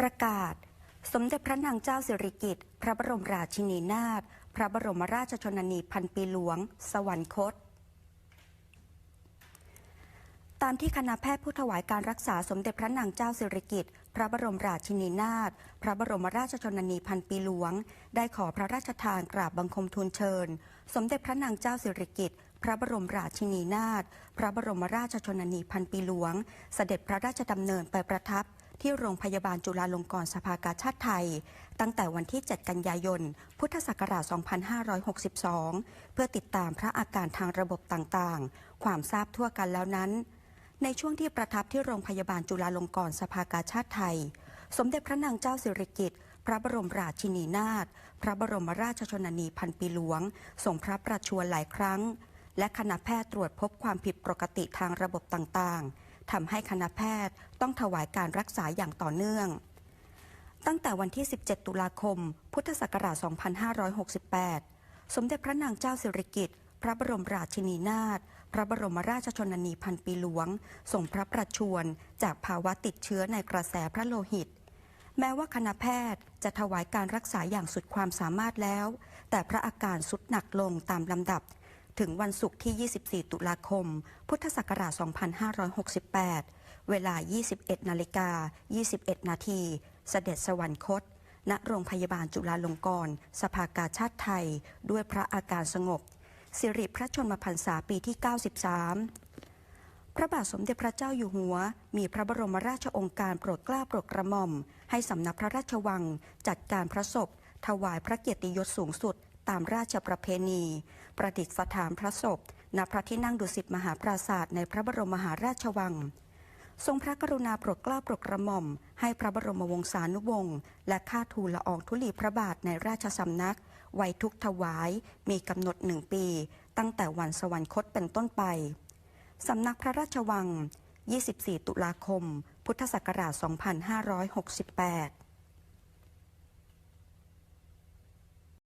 ประกาศ สมเด็จพระนางเจ้าสิริกิติ์พระบรมราชินีนาถพระบรมราชชนนีพันปีหลวง สวรรคต ตามที่คณะแพทย์ผู้ถวายการรักษาสมเด็จพระนางเจ้าสิริกิติ์พระบรมราชินีนาถพระบรมราชชนนีพันปีหลวง ได้ขอพระราชทานกราบบังคมทูลเชิญ สมเด็จพระนางเจ้าสิริกิติ์พระบรมราชินีนาถ พระบรมราชชนนีพันปีหลวง เสด็จพระราชดำเนินไปประทับ ที่โรงพยาบาลจุฬาลงกรณ์สภากาชาติไทย ตั้งแต่วันที่ 7 กันยายน พุทธศักราช 2562 เพื่อติดตามพระอาการทางระบบต่างๆ ความทราบทั่วกันแล้วนั้น ในช่วงที่ประทับที่โรงพยาบาลจุฬาลงกรณ์สภากาชาติไทย สมเด็จพระนางเจ้าสิริกิติ์พระบรมราชินีนาถพระบรมราชชนนีพันปีหลวงทรงพระประชวรหลายครั้ง และคณะแพทย์ตรวจพบความผิดปกติทางระบบต่างๆ ทำให้คณะแพทย์ต้องถวายการรักษาอย่างต่อเนื่อง ตั้งแต่วันที่ 17 ตุลาคม พุทธศักราช 2568 สมเด็จพระนางเจ้าสิริกิติ์พระบรมราชินีนาถพระบรมราชชนนีพันปีหลวงทรงพระประชวรจากภาวะติดเชื้อในกระแสพระโลหิต แม้ว่าคณะแพทย์จะถวายการรักษาอย่างสุดความสามารถแล้ว แต่พระอาการสุดหนักลงตามลำดับ ถึงวันศุกร์ที่ 24 ตุลาคม พุทธศักราช 2568 เวลา 21 นาฬิกา 21 นาทีเสด็จสวรรคต ณ โรงพยาบาลจุฬาลงกรณ์ สภากาชาติไทย ด้วยพระอาการสงบ สิริพระชนมพรรษาปีที่ 93 พระบาทสมเด็จพระเจ้าอยู่หัว มีพระบรมราชองค์การโปรดเกล้าโปรดกระหม่อม ให้สำนักพระราชวัง จัดการพระศพ ถวายพระเกียรติยศสูงสุด ตามราชประเพณี ประดิษฐานพระศพณพระที่นั่งดุสิตมหาปราศาสตร์ในพระบรมมหาราชวัง ทรงพระกรุณาโปรดเกล้าโปรดกระหม่อม ให้พระบรมวงศานุวงศ์และข้าทูลละอองธุลีพระบาทในราชสำนัก ไว้ทุกถวายมีกำหนดหนึ่งปี ตั้งแต่วันสวรรคตเป็นต้นไป สำนักพระราชวัง 24 ตุลาคม พุทธศักราช 2568